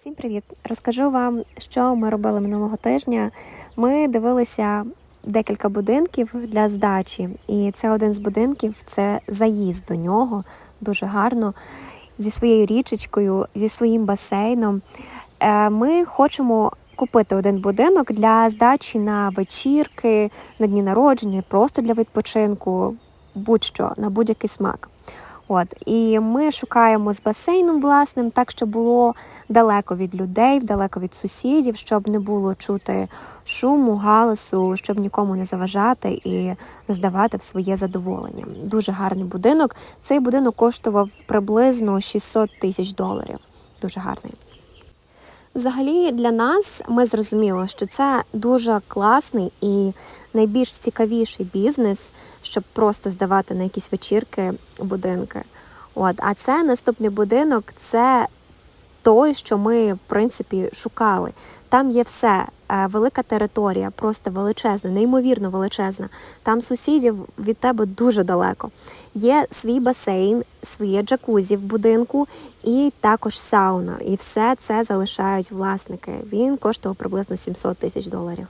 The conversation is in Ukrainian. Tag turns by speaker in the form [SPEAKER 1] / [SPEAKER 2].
[SPEAKER 1] Всім привіт! Розкажу вам, що ми робили минулого тижня. Ми дивилися декілька будинків для здачі, і це один з будинків це заїзд до нього дуже гарно зі своєю річечкою, зі своїм басейном. Е, Ми хочемо купити один будинок для здачі на вечірки, на дні народження, просто для відпочинку, будь-що на будь-який смак. От і ми шукаємо з басейном власним, так щоб було далеко від людей, далеко від сусідів, щоб не було чути шуму, галасу, щоб нікому не заважати і здавати в своє задоволення. Дуже гарний будинок. Цей будинок коштував приблизно 600 тисяч доларів. Дуже гарний. Взагалі для нас ми зрозуміли, що це дуже класний і найбільш цікавіший бізнес, щоб просто здавати на якісь вечірки будинки. От, а це наступний будинок, це той, що ми в принципі шукали. Там є все, Е, велика територія, просто величезна, неймовірно величезна. Там сусідів від тебе дуже далеко. Є свій басейн, своє джакузі в будинку і також сауна. І все це залишають власники. Він коштував приблизно 700 тисяч доларів.